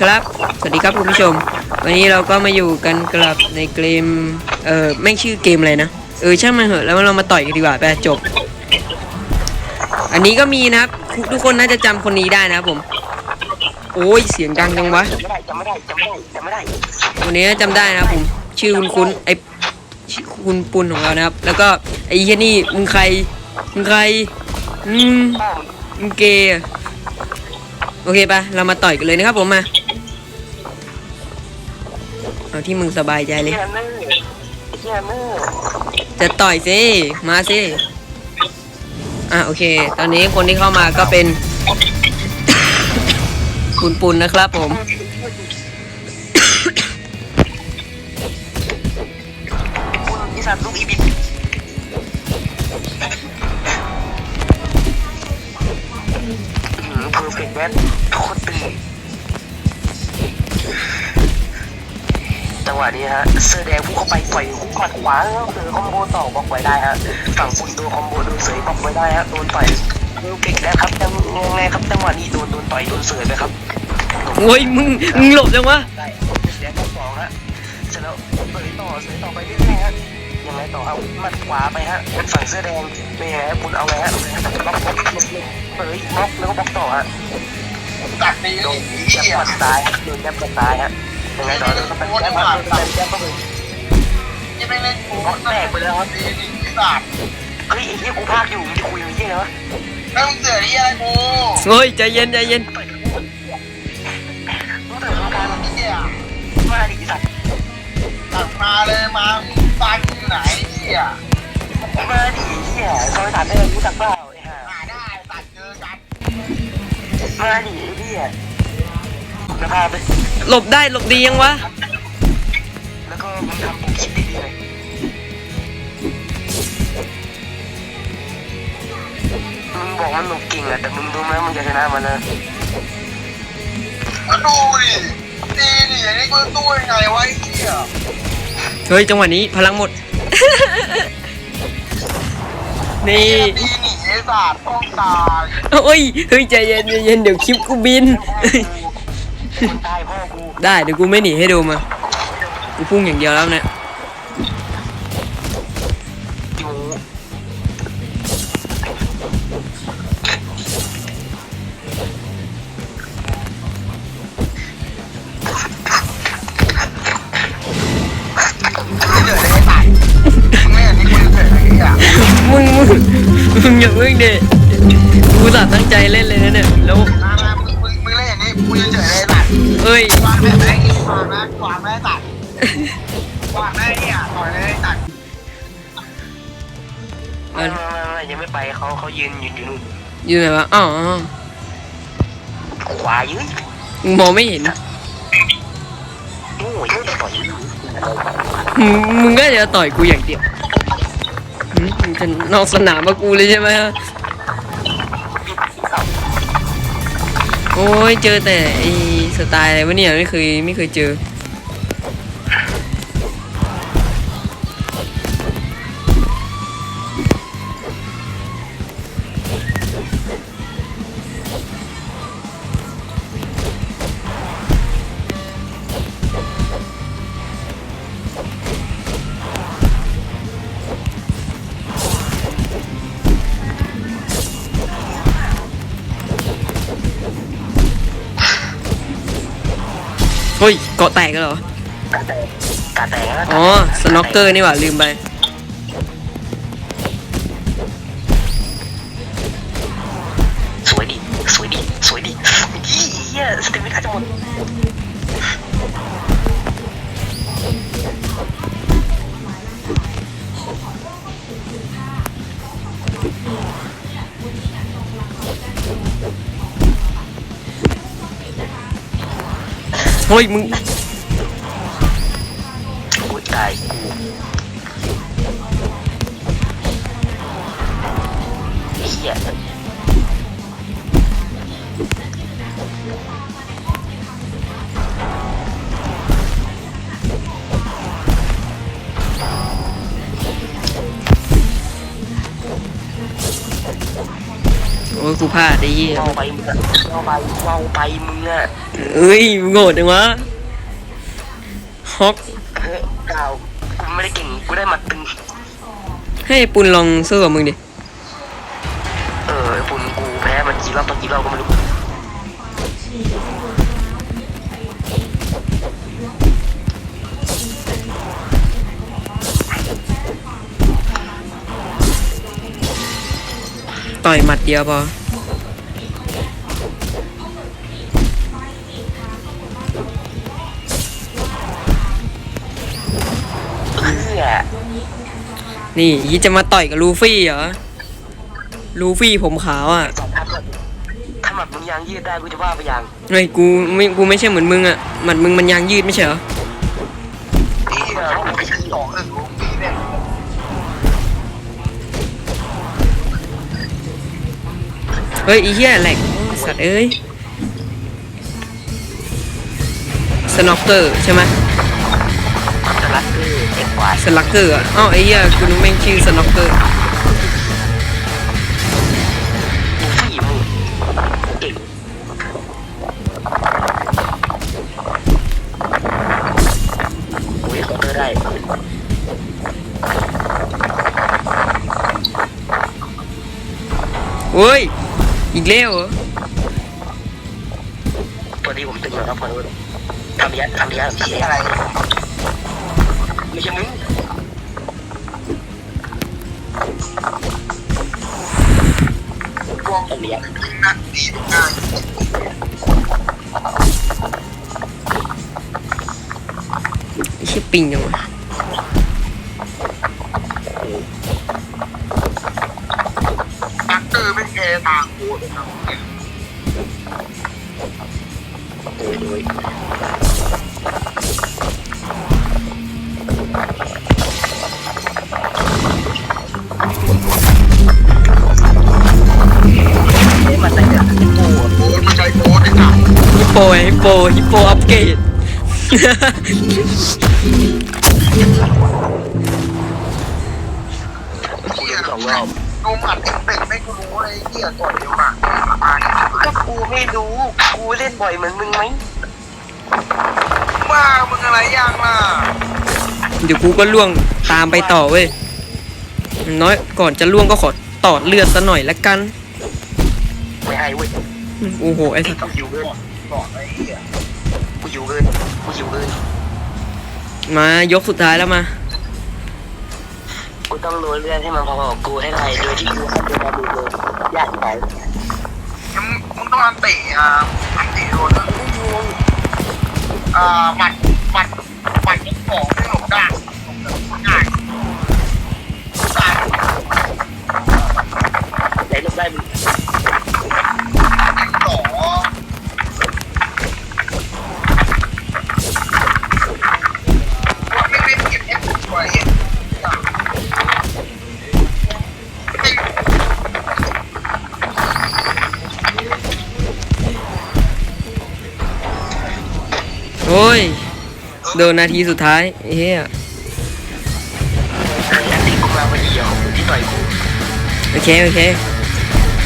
ครับ สวัสดีครับคุณผู้ชม วันนี้เราก็มาอยู่กันกลับในเกม เออแม่งชื่อเกมอะไรนะ เออช่างมันเหอะ แล้วเรามาต่อยกันดีกว่าไปจบ อันนี้ก็มีนะครับ ทุกคนน่าจะจำคนนี้ได้นะครับผม โอ้ยเสียงดังจังวะจำไม่ได้จำไม่ได้จำไม่ได้วันนี้จำได้นะครับผม ชื่อคุณคุณไอชื่อคุณปุณของเรานะครับ แล้วก็ไอ้เหี้ยนี่มึงใคร มึงใคร อืมมึงเกย์โอเคปะเรามาต่อยกันเลยนะครับผมมา เอาที่มึงสบายใจมึงเลย เฮียเนอร์เฮียเนอร์จะต่อยสิมาสิ อะโอเค ตอนนี้คนที่เข้ามาก็เป็น คุณปุณนะครับผม คุณอีสัตว์ลูกอีบิดเพอร์เฟกต์แมนโคตรตึง จังหวะนี้ฮะเสื้อแดงพุ่งเข้าไปต่อยหุ้มหมัดขวาแล้วเจอคอมโบต่อบล็อกไว้ได้ฮะฝั่งคุณโดนคอมโบโดนเสยบล็อกไว้ได้ฮะโดนต่อยเพอร์เฟกต์แล้วครับยังไงครับจังหวะนี้โดนโดนต่อยโดนเสยไปครับโอ้ยมึงมึงหลบจังวะได้เสียงสองฮะเสร็จแล้วเสยต่อเสยต่อไปเรื่อยๆฮะยังไงต่อเอาหมัดขวาไปฮะฝั่งเสื้อแดงเป็นไงฮะคุณเอาไงฮะบล็อกบล็อกบล็อกเสยบล็อกแล้วก็บล็อกต่อฮะตัดดีโดนี่นยับหมัดซ้ายโดนยับหมัดซ้ายฮะ ยังไงต่อโดนยับหมัดยับหมัดยับหมัดยังไม่เล่นกูบล็แตกไปแล้วครับดีนี่ไอ้สัตว์เฮ้ยไอ้เหี้ยกูพากอยู่มึงจะคุยกับไอ้เหี้ยอะไรวะแล้วมึงเสือที่อะไรกูโอ้ยใจเย็นใจเย็นต่อยมึงเติมกางไอ้เหี้ยมาดิสัตว์ตัดมาเลยมาตายกูอยู่ไหนเหี้ยมาดิเหี้ยซอยตัดได้รู้จักเปล่าไอ้ห่าได้ตัดเจอกันมาดิไอ้เหี้ย แล้วพาไปหลบได้หลบดียังวะ แล้วก็มึงทำผมคิดดีๆเลยมึงบอกว่าหนูเก่งอะแต่มึงรู้ไหมมึงจะชนะมันนะมาดูดิดีดิอย่างนี้กูตู้ยังไงวะไอ้เหี้ยเฮ้ยจังหวะนี้พลังหมด นี่ ดีหนีไอ้สัตว์ต้องตาย โอ้ย เฮ้ยใจเย็นใจเย็นเดี๋ยวคลิปกูบินคนตายพ่อกู ได้เดี๋ยวกูไม่หนีให้ดูมา กูพุ่งอย่างเดียวแล้วเนี่ย ไม่ไม่ไม่ยังไม่ไปเขาเขายืนอยู่อยู่นู่นอยู่ไหนวะอ๋อขวายืนมึงมองไม่เห็น โอ้ยยังต่อยมึงมึงก็จะต่อยกูอย่างเดียวหืมมึงจะนอกสนามมากูเลยใช่ไหมฮะโอ้ยเจอแต่ไอ้สไตล์อะไรวะเนี่ยไม่เคยไม่เคยเจอ เฮ้ยเกาะแตกแล้วเหรอ กาแตกกาแตกนะอ๋อ สน็อกเกอร์นี่หว่าลืมไป เฮ้ยมึงกูตายกูเหี้ยโอ้ยกูพลาดไอ้เหี้ยเว้าไปมึงอะเว้าไปเว้าไปมึงอะ เอ้ยมึงโง่จังวะฮอกเฮ้ยกล่าวกูไม่ได้เก่งกูได้หมัดตึงให้ปุนลองสู้กับมึงดิ เออไอ้ปุ่นกูแพ้มันกี่รอบต่อกี่รอบก็ไม่รู้ต่อยหมัดเดียวพอ นี่ยี่จะมาต่อยกับลูฟี่เหรอ ลูฟี่ผมขาวอะถ้าแบบถ้าหมัดมึงยางยืดได้กูจะว่าไปอย่างไอ้ยกูไม่กูไม่ใช่เหมือนมึงอะหมัดมึงมันยางยืดไม่ใช่เหรอนี่เขาไม่ใช่สองหนึ่งลูกนี้เนี่ยเฮ้ยอีเหี้ยแหลกสัตว์เอ้ยสน็อกเกอร์ใช่ไหมส ลักเกอร์เด็กกว่าสลักเกอร์อะอ้าวไอ้เหี้ยกูนึกแม่งชื่อสน็อกเกอร์กูฝีมือเก่งโอ้ยเขาเจอได้เฮ้ยอีกแล้วเหรอตัวนี้ผมตึงแล้วครับขอโทษทำยัดทำยัดที่อะไร ไม่ใช่มึงพวกทำยัดนักดีทุกงานไอ้เชี่ปิงจังวะ โปไงฮิปโปฮิปโปอัปเกรดกูรู้สองรอบดูหมัดเอฟเฟกต์ไม่กูรู้เลยเหี้ยก่อนเดียวอะมาเนี่ยก็กูไม่รู้กูเล่นบ่อยเหมือนมึงไหมว่ามึงอะไรยังล่ะเดี๋ยวกูก็ล่วงตามไปต่อเว้ยอย่างน้อยก่อนจะล่วงก็ขอตอดเลือดซะหน่อยละกันไม่ให้เว้ยโอ้โหไอ้สัส กูอยู่เกินก่อนไอ้เหี้ยกูอยู่เกินกูอยู่เกินมายกสุดท้ายแล้วมากูต้องโรยเลือดให้มันพอๆกับกูให้ได้โดยที่กูไม่เป็นอะไรเลยยากไปมึงมึงต้องอันเตะอะอันเตะโดนอ่าหมัดหมัดหมัดที่สองที่หลบได้หลบได้ได้ไหนลบได้มึง อ้ย โดนนาทีสุดท้ายเฮียอันนี้กูมาพอดีอะที่ต่อยกูโอเค โอเค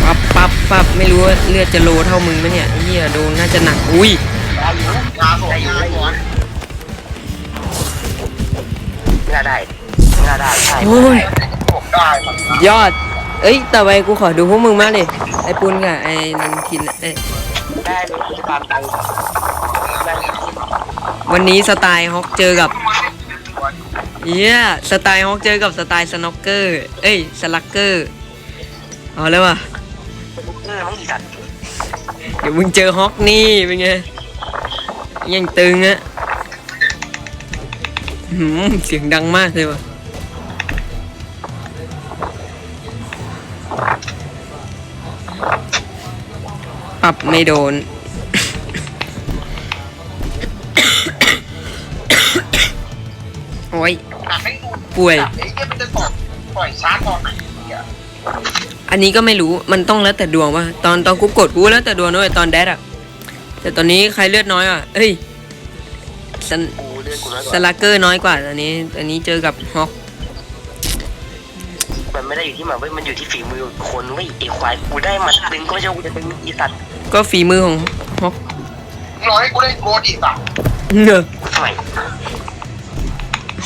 ปั๊บปั๊บปั๊บไม่รู้ว่าเลือดจะโลเท่ามึงไหมเนี่ยเฮียโดนน่าจะหนัก อุ้ย ได้อยู่ลาสองงานก่อนไม่น่าได้ไม่น่าได้ใช่โอ้ย ผมได้มันยอด เอ้ย ต่อไปกูขอดูพวกมึงมากเลยไอ้ปุนกับไอ้นันทินอะเอ้ยได้เลยกูจะตามไปได้ วันนี้สไตล์ฮอกเจอกับเยู่ยสไตล์ฮอกเจอกับสไตล์สโนกเกอร์ เอ้ยสลักเกอร์ เอาแล้ววะเดี๋ยวมึงเจอฮอกนี่เป็นไงยังตึงอะเสียงดังมากเลยวะปรับไม่โดน โอ้ยหนักให้ดูป่วย ไอ้เหี้ยมันจะตอบปล่อยช้าตอนไหนเนี่ยอันนี้ก็ไม่รู้มันต้องแล้วแต่ดวงว่าตอนตอนกูกดกูแล้วแต่ดวงด้วยตอนแดดอะแต่ตอนนี้ใครเลือดน้อยอะเอ้ยสนกูเลื่อนกูน้อยกสว่าลักเกอร์น้อยกว่าตอนนี้ตอนนี้เจอกับฮอกมันไม่ได้อยู่ที่หมันเว้ยมันอยู่ที่ฝีมือคนเว้ยไอ้ควายกูได้หมัดดึงก็ไม่ใช่ว่ากูจะดึงอีสัตว์ก็ฝีมือของฮอกรอให้กูได้โกดอีกอะเนอะทำไม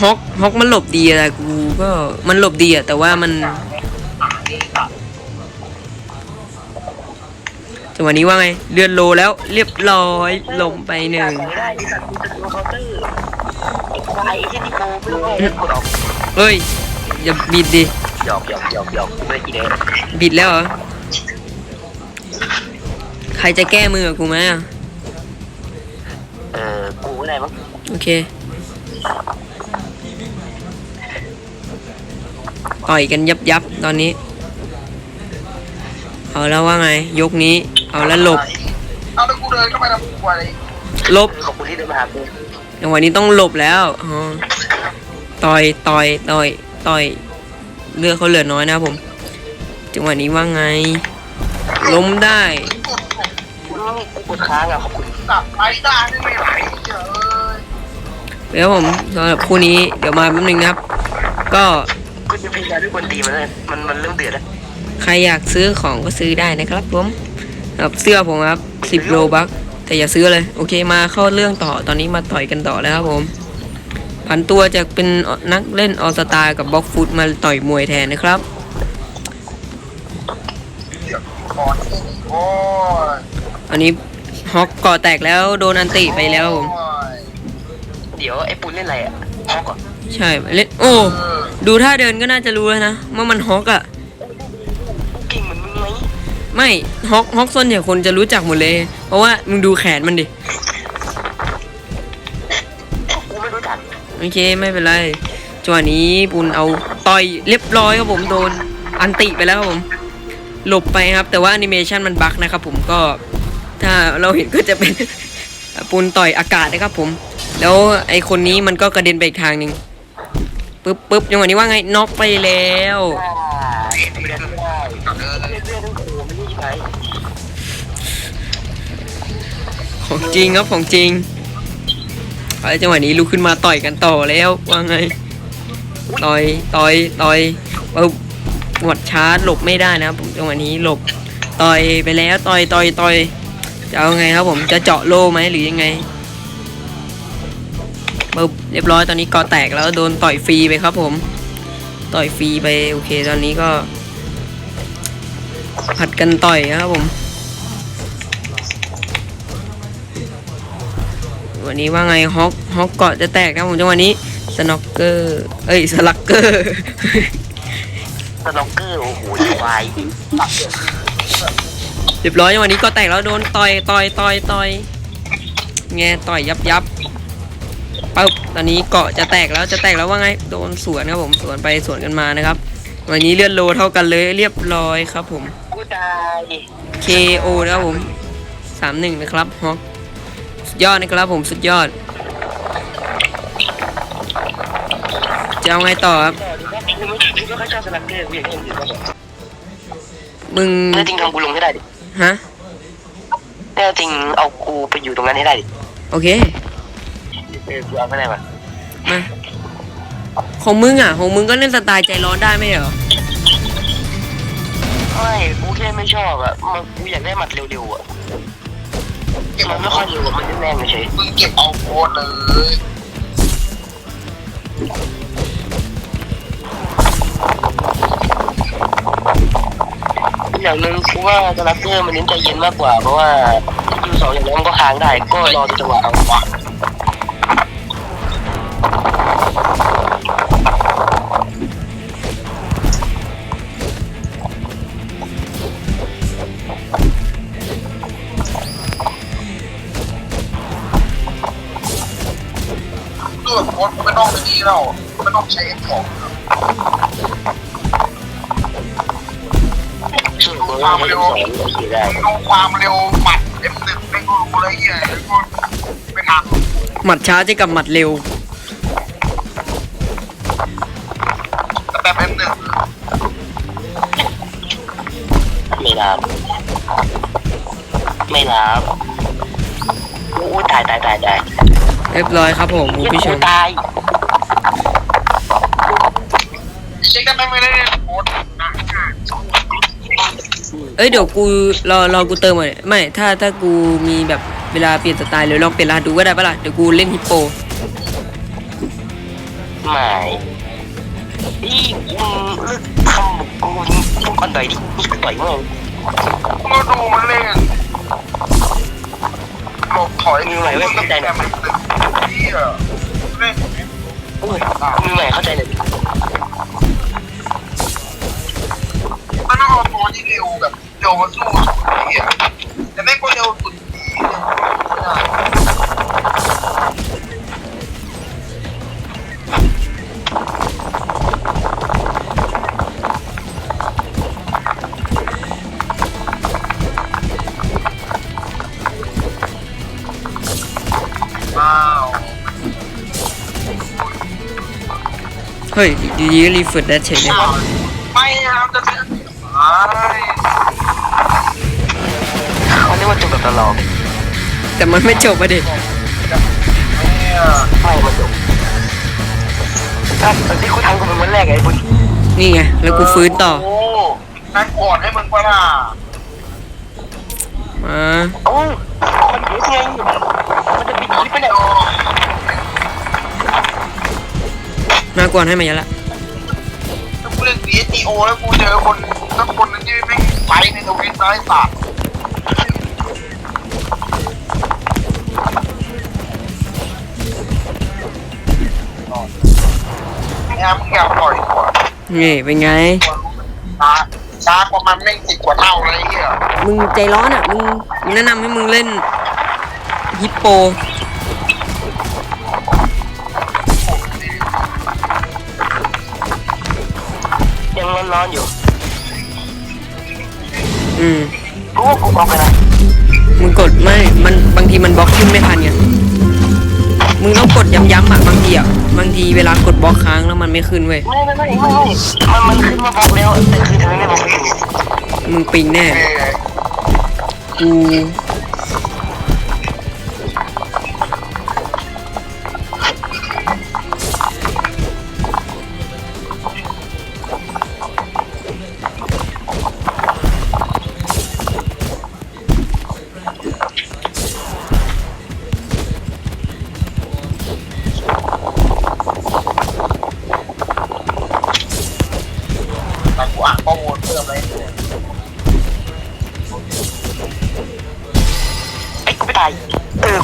ฮอกฮอกมันหลบดีอะไรกูก็มันหลบดีอะแต่ว่ามันจังหวะนี้ว่าไงเลือนโลแล้วเรียบร้อยลงไปหนึ่งไม่ได้อีสัตว์กูจะดูเคาน์เตอร์ไอ้ควายไอ้ที่ที่โกไม่รู้ไงกูหรอกเฮ้ยอย่าบิดดิหยอกหยอกหยอกหยอกกูไม่ได้กินเองบิดแล้วเหรอใครจะแก้มือกับกูไหมอะเออกูก็ได้มั้งโอเค ต่อยกันยับยับตอนนี้ เอาแล้วว่าไง ยกนี้ เอาแล้วหลบ เอาแล้วกูเดินเข้าไปทำกูอะไรหลบขอบคุณที่เดินมาหากูจังหวะนี้ต้องหลบแล้วอ๋อต่อยต่อยต่อยต่อยเลือดเขาเหลือน้อยนะครับผม จังหวะนี้ว่าไง ล้มได้กดกูกดค้างอะขอบคุณตัดไหลได้ไม่ไหลเจ้ยแล้วผมสำหรับคู่นี้เดี๋ยวมาแป๊บนึงนะครับ ก็ กูจะพยายามด้วยคนตีมันเลยมันมันเริ่มเดือดแล้วใครอยากซื้อของก็ซื้อได้นะครับผมครับเสื้อผมครับสิบโลบักแต่อย่าซื้อเลย โอเคมาเข้าเรื่องต่อตอนนี้มาต่อยกันต่อแล้วครับผมผันตัวจากเป็นนักเล่นออสตากับบล็อกฟุตมาต่อยมวยแทนนะครับเดี๋ยวก่อนที่นี่โอ้ยอันนี้ฮอกก่อแตกแล้วโดนอันติไปแล้วผมโอ้ยเดี๋ยวไอ้ปุ้นเล่นอะไรอะฮอกก่อน ใช่เล่นโอ้เออดูท่าเดินก็น่าจะรู้แล้วนะว่ามันฮอกอะเก่งเหมือนมึงไหมไม่ฮอกฮอกส่วนใหญ่คนจะรู้จักหมดเลย เพราะว่ามึงดูแขนมันดิกูไม่รู้จักโอเคไม่เป็นไรจังหวะนี้ปุนเอาต่อยเรียบร้อยครับผมโดนอันติไปแล้วครับผม หลบไปครับ แต่ว่าแอนิเมชันมันบั๊กนะครับผมก็ถ้าเราเห็นก็จะเป็นปุนต่อยอากาศนะครับผม แล้วไอคนนี้มันก็กระเด็นไปอีกทางหนึ่ง ปึ๊บปึ๊บจังหวะนี้ว่าไงน็อกไปแล้วของจริงครับของจริงไปจังหวะนี้ลุกขึ้นมาต่อยกันต่อแล้วว่าไงต่อยต่อยต่อยปึ๊บหวดชาร์จหลบไม่ได้นะครับจังหวะนี้หลบต่อยไปแล้วต่อยต่อยต่อยจะเอาไงครับผมจะเจาะโล่ไหมหรือยังไง ปึ๊บเรียบร้อยตอนนี้กอแตกแล้วโดนต่อยฟรีไปครับผม ต่อยฟรีไปโอเคตอนนี้ก็ ผัดกันต่อยครับผม วันนี้ว่าไงฮอกฮอกเกาะจะแตกนะผมจังหวะนี้สน็อกเกอร์เอ้ยสลักเกอร์สโนอกเกอร์โอ้โหควายเรียบร้อยจังหวะนี้ก็แตกแล้วโดนต่อยต่อยต่อยต่อยแงต่อยยับยับ ปึ๊บตอนนี้เกาะจะแตกแล้วจะแตกแล้วว่าไงโดนสวนครับผมสวนไปสวนกันมานะครับ วันนี้เลือดโลเท่ากันเลยเรียบร้อยครับผม กูตาย KO นะครับผมสามหนึ่งนะครับฮอกสุดยอดนะครับผมสุดยอด จะเอาไงต่อครับ กูไม่กูไม่ค่อยชอบสลักเกอร์กูอยากเล่นอื่นมากกว่ามึง แน่จริงทำกูลงให้ได้ดิฮะ แน่จริงเอากูไปอยู่ตรงนั้นให้ได้ดิ โอเค เออกูเอาไม่ได้ปะมาของมึงอะ ของมึงก็เล่นสไตล์ใจร้อนได้ไหมเหรอ ไม่กูแค่ไม่ชอบอะมันกูอยากได้หมัดเร็วๆอะเก็บมันไม่ค่อยเร็วอะมันแน่นๆเฉยมึงเก็บเอาโกดเลยอย่างหนึ่งคือว่าสลักเกอร์มันเน้นใจเย็นมากกว่าเพราะว่ายูสองอย่างนั้นมันก็ค้างได้ก็รอดูจังหวะเอา ไม่ต้องไปนี่แล้วไม่ต้องใช้ของช่วยกูให้ให้สองโอเคได้มึงดูความเร็วหมัดเอ็มหนึ่งไม่กูรู้เลยเหี้ยกูไม่ทำหมัดช้าจะกับหมัดเร็วแต่แบบเอ็มหนึ่งไม่รับไม่รับโอ้ยตายตายตายตายเรียบร้อยครับผมคุณผู้ชมตาย เช็คกันได้ไหมได้โพสต์นะเอ้ยเดี๋ยวกูรอรอกูเติมก่อนเนี่ยไม่ถ้าถ้ากูมีแบบเวลาเปลี่ยนสไตล์หรือลองเปลี่ยนรหัสดูก็ได้ปะล่ะเดี๋ยวกูเล่นฮิปโปไม่นี่มึงเลิกทำบุกกูมึงก่อนต่อยดินี่กูต่อยมึงมึงดูมันเล่นหลบถอยแต่ไม่ตึงที่เออเล่นโอ้ยมึงใหม่เข้าใจเลย มันต้องเอาตัวที่เร็วแบบเร็วมาสู้ที่อะแต่ไม่ก็เร็วสุดที่ว้าวเฮ้ยดีดีรีเฟิร์ดได้เฉยเลย ไม่นะครับจะเป็นไม่ เขาเรียกว่าจบแบบตลอดแต่มันไม่จบมาดิเนี่ยไม่มาจบถ้าตอนที่กูทำกูเป็นวันแรกไงบุญนี่ไงแล้วกูฟื้นต่อโอ้นั่นก่อนให้มึงปะล่ะมาโอ้มันเยอะไงมันจะปิดคลิปไปไหนมาก่อนให้มายันละถ้ากูเล่น CSGO แล้วกูเจอคน สักคนนึงที่ไม่งไปในทวิตไร้สาระงานมึงอยากปล่อยกว่านี่เป็นไง ช้าช้ากว่ามันแม่สิบกว่าเท่าอะไรเงี้ยมึงใจร้อนอะ มึงมึงแนะนำให้มึงเล่นฮิปโป ยังร้อนๆอยู่ อืมกูว่ากูบอกไปนะมึงกดไม่ มันบางทีมันบล็อกขึ้นไม่ทันไง มึงต้องกดย้ำๆอะบางทีอะ บางทีเวลากดบล็อกค้างแล้วมันไม่ขึ้นเว้ย ไม่ไม่ไม่ไม่มันมันขึ้นมาบอกแล้วแต่คือทำไมไม่บอกไม่ถูกมึงปิงแน่เออกู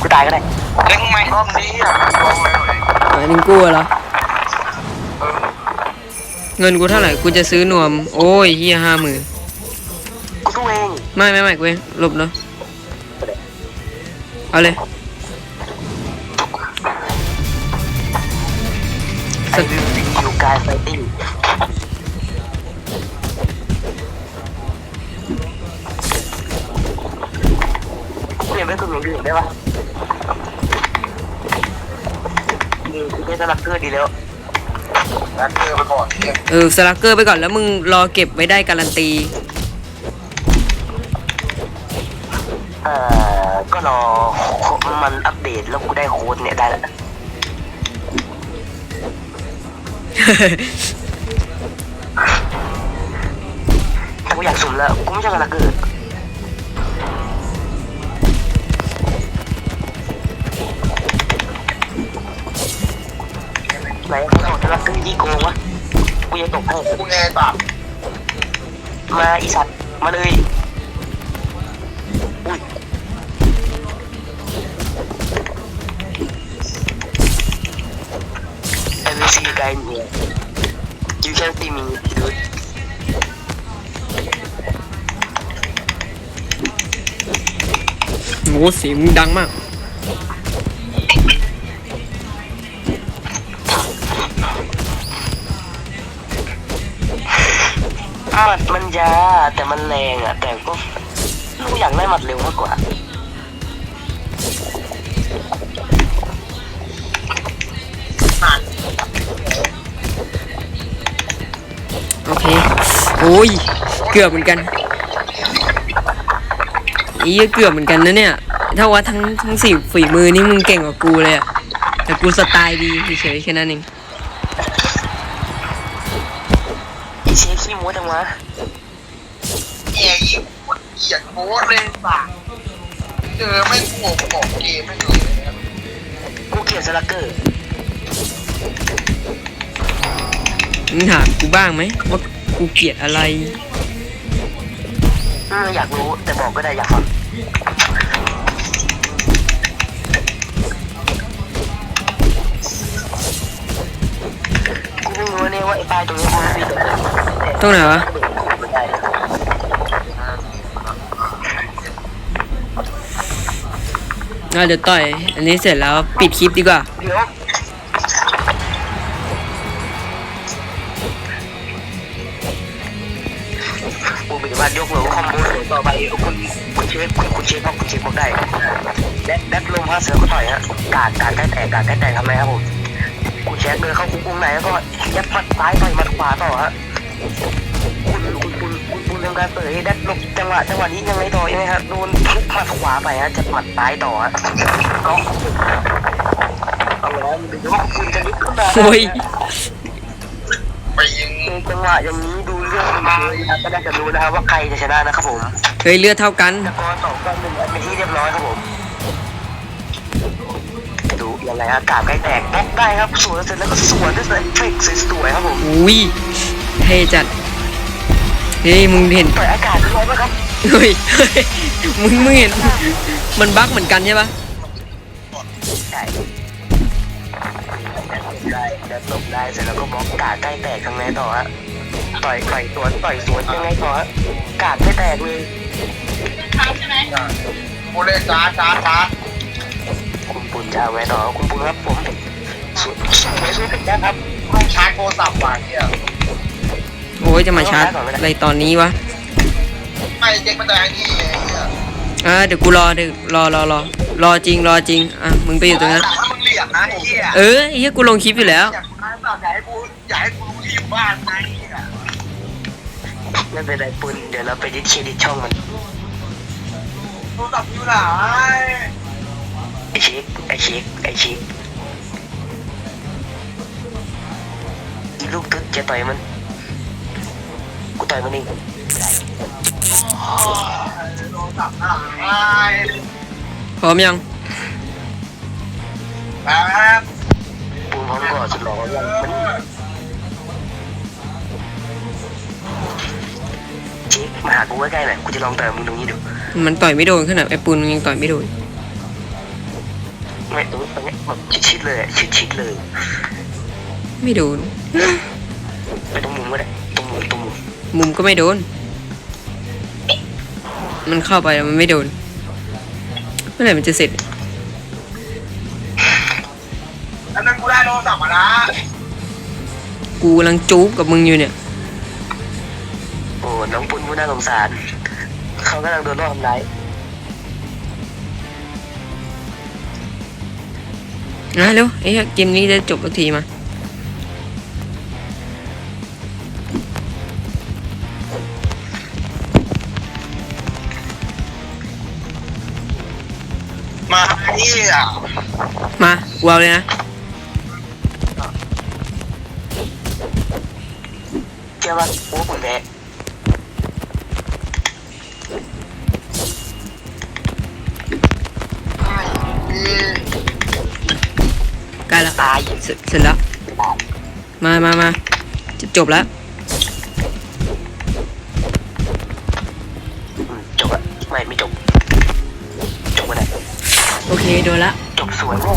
กูตายก็ได้เล่นไหมรอบนี้อะลองเลยหน่อยหมายถึงกูเหรอ เออเงินกูเท่าไหร่ กูจะซื้อนวม โอ้ยเฮียห้าหมื่นกูสู้เองไม่ไม่ไม่กูเองหลบเนาะเอาเลยไอ้ลืมสิ่งอยู่กายไฟติ้ง ลักเกอร์ดีแล้วนัดเจอไปก่อนเนี่ยเออสลักเกอร์ไปก่อนแล้วมึงรอเก็บไว้ได้การันตี เอ่อก็รอมันอัปเดตแล้วกูได้โค้ดเนี่ยได้แล้วแต่กูอยากสุ่มแล้วกูไม่ใช่สลักเกอร์ ไหนเขาบอกสลักเกอร์ยี่โกงวะกูจะตกให้กูไงตัดมาอีสัตว์มาเลยอุ้ย I will see you guys here. You can see me, dude. โหเสียงมึงดังมาก มัดมันยาแต่มันแรงอะ แต่ก็กูอยากได้หมัดเร็วมากกว่า โอเค โอ้ย เกือบเหมือนกันอีเกือบเหมือนกันนะเนี่ย ถ้าว่าทั้งทั้งสี่ฝีมือนี่มึงเก่งกว่ากูเลยอะแต่กูสไตล์ดีเฉยๆแค่นั้นเอง กลัวกูบอกเกมไม่เลยนะครับกูเกลียดสลักเกอร์มึงถามกูบ้างไหมว่ากูเกลียดอะไรอืมอยากรู้แต่บอกก็ได้อยากฟังกูเพิ่งรู้เนี่ยว่าไอ้ป้ายตรงนี้มันมีตัวตรงไหนวะ ไม่ได้ อะเดี๋ยวต่อย อันนี้เสร็จแล้วปิดคลิปดีกว่า เดี๋ยวกูไม่ได้ว่ายกเลิกคอมโบเลยต่อไปคุณคุณเช็คคุณคุณเช็คครับคุณเช็คบอกได้แดดแดดลมพาเสือก็ต่อยฮะกาดกาดใกล้แตกกาดใกล้แตกทำไมครับผมคุณเช็คเลยเข้าคุกวงไหนแล้วก็ยัดมัดซ้ายต่อยมัดขวาต่อฮะคุณคุณ คุณคุณคุณทำการเปิดให้แดดลบจังหวะจังหวะนี้ยังไงต่อยังไงฮะโดนทุกหมัดขวาไปฮะจะหมัดซ้ายต่อฮะก็เอาแล้วเดี๋ยวคุณจะลุกขึ้นมาโอ้ยไปยิงจังหวะอย่างนี้ดูเรื่องมันเลยนะครับก็น่าจะรู้นะครับว่าใครจะชนะนะครับผมเฮ้ยเลือดเท่ากันสกอสองต่อหนึ่งเป็นที่เรียบร้อยครับผมดูยังไงอากาศใกล้แตกบล็อกได้ครับสวนเสร็จแล้วก็สวนด้วยเฟกสวยๆครับผมอุ้ยเท่จัด เฮ้ยมึงเห็นเปิดอากาศร้อนไหมครับเฮ้ยเฮ้ยมึงมึงเห็น มันบั๊กเหมือนกันใช่ปะใช่ได้เดินหลบได้เสร็จแล้วก็บล็อกกาดใกล้แตกทางไหนต่อฮะต่อยต่อยสวนต่อยสวนยังไงต่อฮะกาดไม่แตกเลยกูเล่นช้าช้าช้าคุณปุณจะเอาไว้ต่อคุณปุณครับผมสวยสวยสวยนะครับต้องชาร์จโทรศัพท์ว่ะเนี่ย โอ้ยจะมาชาร์จอะไรตอนนี้วะไม่เจ๊กมันจะไอ้นี่ไงเนี่ยอ่าเดี๋ยวกูรอเดี๋ยวรอรอรอรอจริงรอจริงอะมึงไปอยู่ตรงนั้นด่ามึงเหลี่ยมนะไอ้เหี้ยเออไอ้เหี้ยกูลงคลิปอยู่แล้วอยากกูได้เปล่าอยากให้กูอยากให้กูรู้ที่อยู่บ้านนะไอ้เหี้ยไม่เป็นไรปุณเดี๋ยวเราไปดิสเครดิตช่องมันโทรศัพท์อยู่ไหนไอเช็คไอเช็คไอเช็คอีลูกตึ๊ดจะต่อยมัน กูต่อยมันเองไม่ได้โทรศัพท์หายพร้อมยังแป๊บปูนพร้อมก่อนสุดหล่อยังมันเช็คมาหากูใกล้ๆหน่อยกูจะลองต่อยมึงตรงนี้ดูมันต่อยไม่โดนขนาดไอ้ปูนมันยังต่อยไม่โดนไม่ตรงนี้ตรงนี้แบบชิดๆเลยอะชิดๆเลย ไม่โดนไปตรงมุมก็ได้ตรงมุมตรง มุมมุมก็ไม่โดน มันเข้าไปแล้วมันไม่โดน เมื่อไหร่มันจะเสร็จแล้วนั่นกูได้โทรศัพท์มาละกูกำลังจู๊บกับมึงอยู่เนี่ย โอ้ น้องปุ้นผู้น่าสงสาร เขากำลังโดนรอบทำร้ายนะเร็วไอ้เหี้ยเกมนี้จะจบสักทีมามา กูเอาเลยนะเชื่อว่าโอ้ผมแพ้ใกล้ละตายเสร็จเสร็จแล้ว มามามาจะจบแล้วอืมจบอะไม่ไม่จบ จบไม่ได้ โอเค โดนละจบ สวยด้วย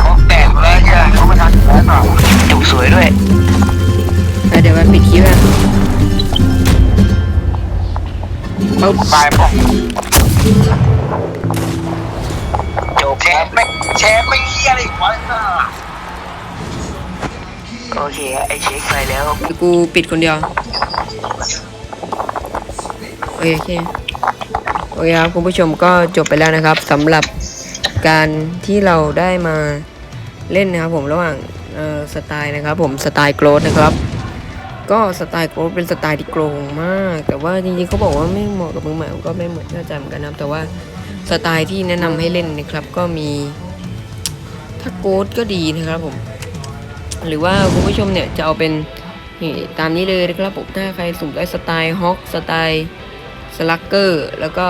เขาแตกเลยเนี่ยเขาไม่ทันแล้วเปล่าจบสวยด้วยแล้วเดี๋ยวมาปิดคลิปนะปึ๊บตายป่ะจบเชฟไม่เชฟไม่เหี้ยอะไรอีกวะเนี่ยโอเค ไอเช็คไปแล้วเดี๋ยวกูปิดคนเดียวโอเคโอเคโอเคครับคุณผู้ชมก็จบไปแล้วนะครับสำหรับ การที่เราได้มาเล่นนะครับผมระหว่างสไตล์นะครับผมสไตล์โกรธนะครับ ก็สไตล์โกรธเป็นสไตล์ที่โกรงมาก แต่ว่าจริงๆเขาบอกว่าไม่เหมาะกับมือใหม่ก็ไม่เหมือนเข้าใจเหมือนกันนะครับ แต่ว่าสไตล์ที่แนะนำให้เล่นนะครับ ก็มีถ้าโกรธก็ดีนะครับผม หรือว่าคุณผู้ชมเนี่ยจะเอาเป็นตามนี้เลยนะครับผมถ้าใครสุ่มได้สไตล์ฮอกสไตล์สลักเกอร์แล้วก็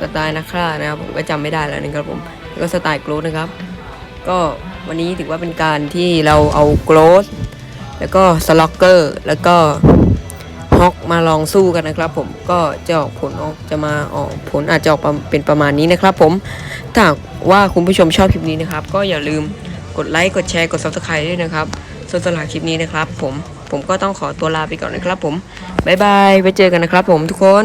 สไตล์นักฆ่านะครับผมก็จำไม่ได้แล้วนะครับผมแล้วก็สไตล์โกรธนะครับ ก็วันนี้ถือว่าเป็นการที่เราเอาโกรธแล้วก็สล็อกเกอร์แล้วก็ฮอกมาลองสู้กันนะครับ ผมก็จะออกผลออกจะมาออกผลอาจจะออกเป็นประมาณนี้นะครับ ผมถ้าว่าคุณผู้ชมชอบคลิปนี้นะครับ ก็อย่าลืมกดไลค์กดแชร์กด subscribe ด้วยนะครับส่วนสำหรับคลิปนี้นะครับ ผมผมก็ต้องขอตัวลาไปก่อนนะครับ ผมบ๊ายบายไว้เจอกันนะครับ ผมทุกคน